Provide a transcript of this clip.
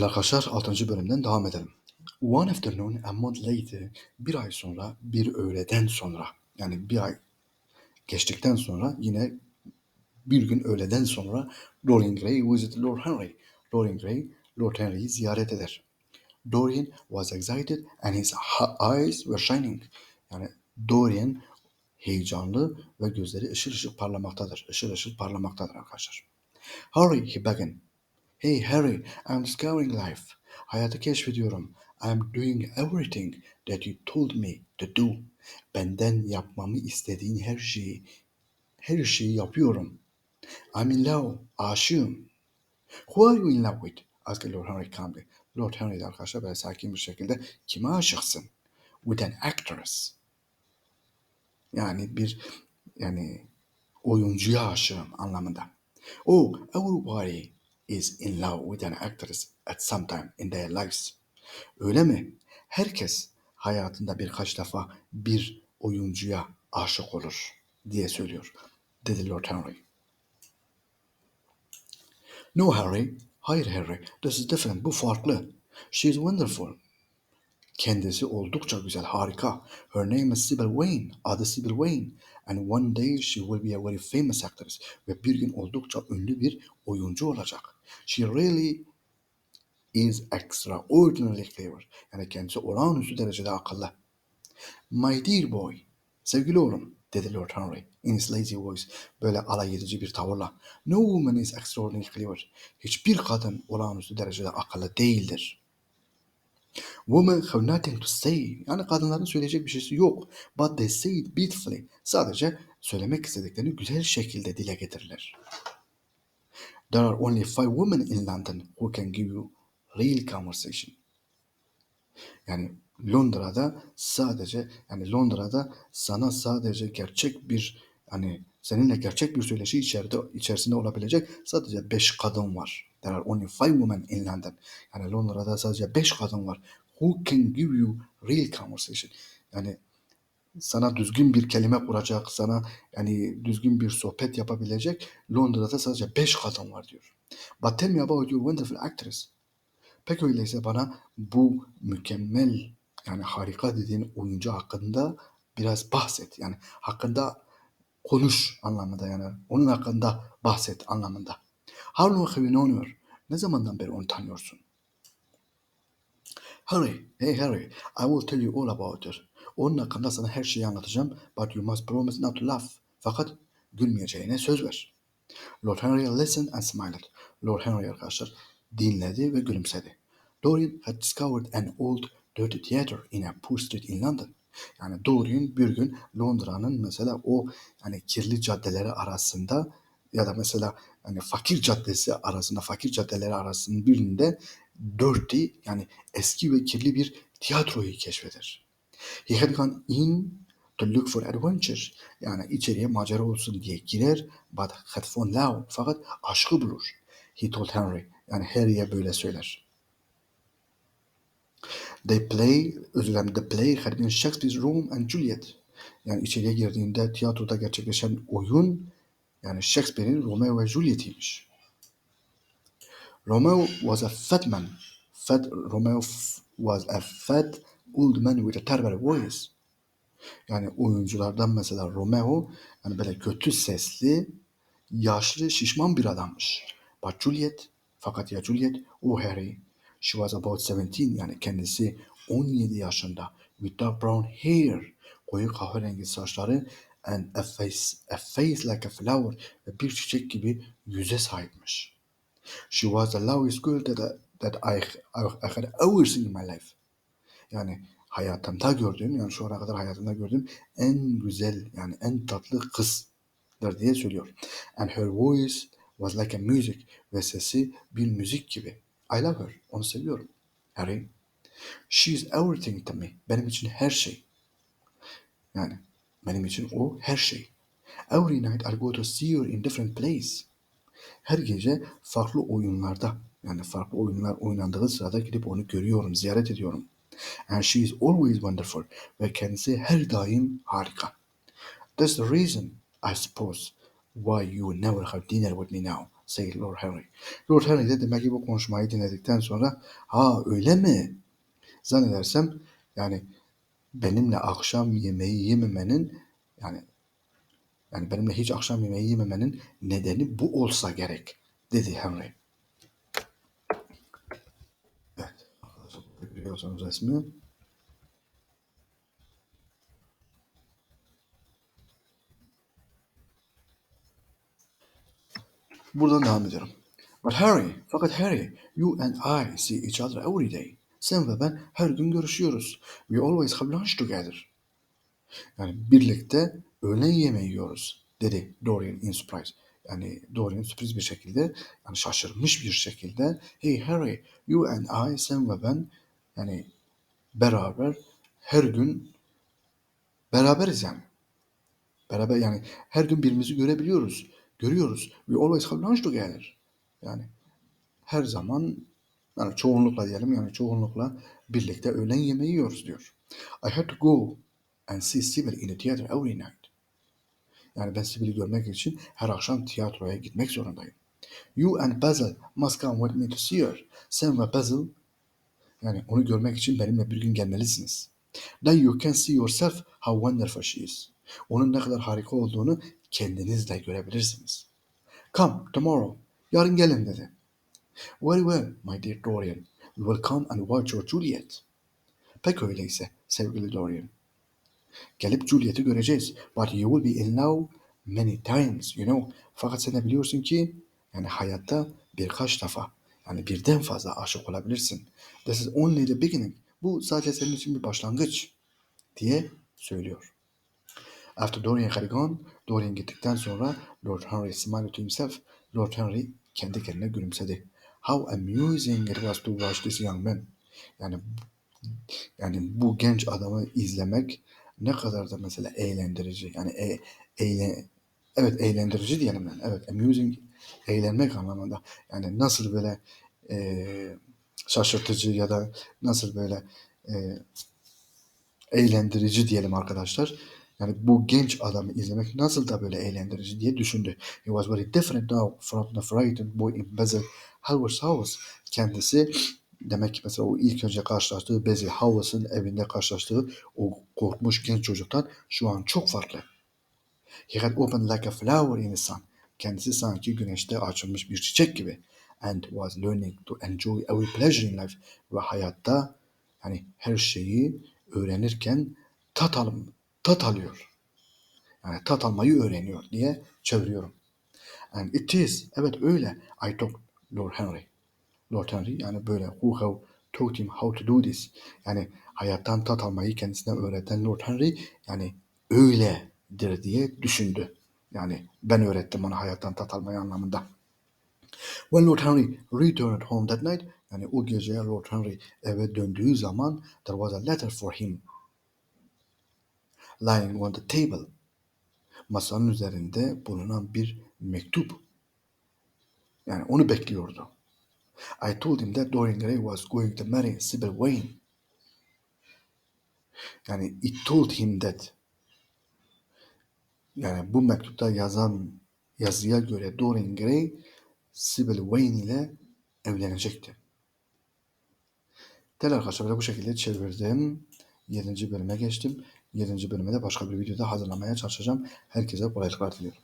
Değerli arkadaşlar 6. bölümden devam edelim. One afternoon, a month later, bir ay sonra, bir öğleden sonra, yani bir ay geçtikten sonra yine bir gün öğleden sonra Dorian Gray visit Lord Henry. Dorian Gray, Lord Henry'yi ziyaret eder. Dorian was excited and his eyes were shining. Yani Dorian heyecanlı ve gözleri ışıl ışıl parlamaktadır. Işıl ışıl parlamaktadır arkadaşlar. Harry, he began. Hey Harry, I'm discovering life. Hayatı keşfediyorum. I'm doing everything that you told me to do. Benden yapmamı istediğin her şeyi, her şeyi yapıyorum. I'm in love, aşığım. Who are you in love with? Asked Lord Henry calmly. Lord Henry de arkadaşlar böyle sakin bir şekilde kime aşıksın? With an actress. Yani bir yani oyuncuya aşığım anlamında. Oh, everybody is in love with an actress at some time in their lives. Öyle mi? Herkes hayatında birkaç defa bir oyuncuya aşık olur diye söylüyor. Dedi Lord Henry. No Harry. Hayır Harry. This is different. Bu farklı. She is wonderful. Kendisi oldukça güzel, harika. Her name is Sybil Wayne. Adı Sybil Wayne. And one day she will be a very famous actress. Ve bir gün oldukça ünlü bir oyuncu olacak. She really is extraordinarily clever. Yani kendisi olağanüstü derecede akıllı. My dear boy, sevgili oğlum, dedi Lord Henry in his lazy voice, böyle alay edici bir tavırla. No woman is extraordinarily clever. Hiçbir kadın olağanüstü derecede akıllı değildir. Women have nothing to say. Yani kadınların söyleyecek bir şeysi yok. But they say it beautifully. Sadece söylemek istediklerini güzel şekilde dile getirirler. There are only five women in London who can give you real conversation. Yani Londra'da sadece yani Londra'da sana sadece gerçek bir hani seninle gerçek bir söyleşi içeride içerisinde olabilecek sadece beş kadın var. There are only five women in London. Yani Londra'da sadece beş kadın var. Who can give you real conversation? Yani sana düzgün bir kelime kuracak, sana yani düzgün bir sohbet yapabilecek Londra'da sadece beş kadın var diyor. But tell me about your wonderful actress. Peki öyleyse bana bu mükemmel yani harika dediğin oyuncu hakkında biraz bahset. Yani hakkında konuş anlamında yani onun hakkında bahset anlamında. How long have you known her? Ne zamandan beri onu tanıyorsun? Harry, hey Harry, I will tell you all about her. Onun hakkında sana her şeyi anlatacağım. But you must promise not to laugh. Fakat gülmeyeceğine söz ver. Lord Henry listened and smiled. Lord Henry arkadaşlar dinledi ve gülümsedi. Dorian had discovered an old dirty theater in a poor street in London. Yani Dorian bir gün Londra'nın mesela o hani kirli caddeleri arasında ya da mesela hani fakir caddesi arasında fakir caddeleri arasının birinde dirty yani eski ve kirli bir tiyatroyu keşfeder. He had gone in to look for adventure. Yani içeriye macera olsun diye girer but had found love. Fakat aşkı bulur. He told Henry. Yani Harry'e böyle söyler. They play, özür dilerim, the play had been Shakespeare's Romeo and Juliet. Yani içeriye girdiğinde tiyatroda gerçekleşen oyun yani Shakespeare'in Romeo ve Juliet'iymiş. Romeo was a fat man. Fat Romeo was a fat old man with a terrible voice. Yani oyunculardan mesela Romeo yani böyle kötü sesli, yaşlı, şişman bir adammış. But Juliet, fakat ya Juliet, oh Harry, she was about 17 yani kendisi 17 yaşında. With dark brown hair, koyu kahverengi saçları and a face, a face like a flower ve bir çiçek gibi yüze sahipmiş. She was the loveliest girl that, that I, I, I had ever seen in my life. Yani hayatımda gördüğüm yani şu ana kadar hayatımda gördüğüm en güzel yani en tatlı kızdır diye söylüyor. And her voice was like a music ve sesi bir müzik gibi. I love her. Onu seviyorum. Harry. She is everything to me. Benim için her şey. Yani benim için o her şey. Every night I go to see her in different place. Her gece farklı oyunlarda yani farklı oyunlar oynandığı sırada gidip onu görüyorum, ziyaret ediyorum. And she is always wonderful. Ve kendisi her daim harika. That's the reason, I suppose, why you never have dinner with me now. said Lord Henry. Lord Henry de demek ki bu konuşmayı dinledikten sonra ha öyle mi? Zannedersem yani benimle akşam yemeği yememenin yani yani benimle hiç akşam yemeği yememenin nedeni bu olsa gerek dedi Henry. Evet. Biliyorsunuz resmi. Buradan devam ediyorum. But Harry, fakat Harry, you and I see each other every day. Sen ve ben her gün görüşüyoruz. We always have lunch together. Yani birlikte öğlen yemeği yiyoruz dedi Dorian in surprise. Yani Dorian sürpriz bir şekilde yani şaşırmış bir şekilde Hey Harry you and I sen ve ben yani beraber her gün beraberiz yani. Beraber yani her gün birbirimizi görebiliyoruz. Görüyoruz. We always have lunch together. Yani her zaman yani çoğunlukla diyelim yani çoğunlukla birlikte öğlen yemeği yiyoruz diyor. I had to go and see Sybil in the theater every night. Yani ben Sibel'i görmek için her akşam tiyatroya gitmek zorundayım. You and Basil must come with me to see her. Sen ve Basil yani onu görmek için benimle bir gün gelmelisiniz. Then you can see yourself how wonderful she is. Onun ne kadar harika olduğunu kendiniz de görebilirsiniz. Come tomorrow. Yarın gelin dedi. Very well, my dear Dorian. We will come and watch your Juliet. Pek öyleyse sevgili Dorian. Gelip Juliet'i göreceğiz. But you will be in love many times, you know. Fakat sen de biliyorsun ki yani hayatta birkaç defa yani birden fazla aşık olabilirsin. This is only the beginning. Bu sadece senin için bir başlangıç diye söylüyor. After Dorian had gone, Dorian gittikten sonra Lord Henry smiled to himself. Lord Henry kendi kendine gülümsedi. How amusing it was to watch this young man. Yani yani bu genç adamı izlemek ne kadar da mesela eğlendirici. Yani e, eğlen, evet eğlendirici diyelim ben. Evet amusing eğlenmek anlamında. Yani nasıl böyle e, şaşırtıcı ya da nasıl böyle e, eğlendirici diyelim arkadaşlar. Yani bu genç adamı izlemek nasıl da böyle eğlendirici diye düşündü. He was very different now from the frightened boy in Basil Hallward's house. Kendisi demek ki mesela o ilk önce karşılaştığı Basil Howells'ın evinde karşılaştığı o korkmuş genç çocuktan şu an çok farklı. He had opened like a flower in the sun. Kendisi sanki güneşte açılmış bir çiçek gibi. And was learning to enjoy every pleasure in life. Ve hayatta hani her şeyi öğrenirken tat, al, tat alıyor. Yani tat almayı öğreniyor diye çeviriyorum. And it is. Evet öyle. I told Lord Henry. Lord Henry yani böyle who have taught him how to do this. Yani hayattan tat almayı kendisine öğreten Lord Henry yani öyledir diye düşündü. Yani ben öğrettim ona hayattan tat almayı anlamında. When Lord Henry returned home that night, yani o gece Lord Henry eve döndüğü zaman there was a letter for him lying on the table. Masanın üzerinde bulunan bir mektup. Yani onu bekliyordu. I told him that Dorian Gray was going to marry Sybil Wayne. Yani it told him that yani bu mektupta yazan yazıya göre Dorian Gray Sybil Wayne ile evlenecekti. Değerli arkadaşlar bu şekilde çevirdim. 7. bölüme geçtim. 7. bölüme de başka bir videoda hazırlamaya çalışacağım. Herkese kolaylıklar diliyorum.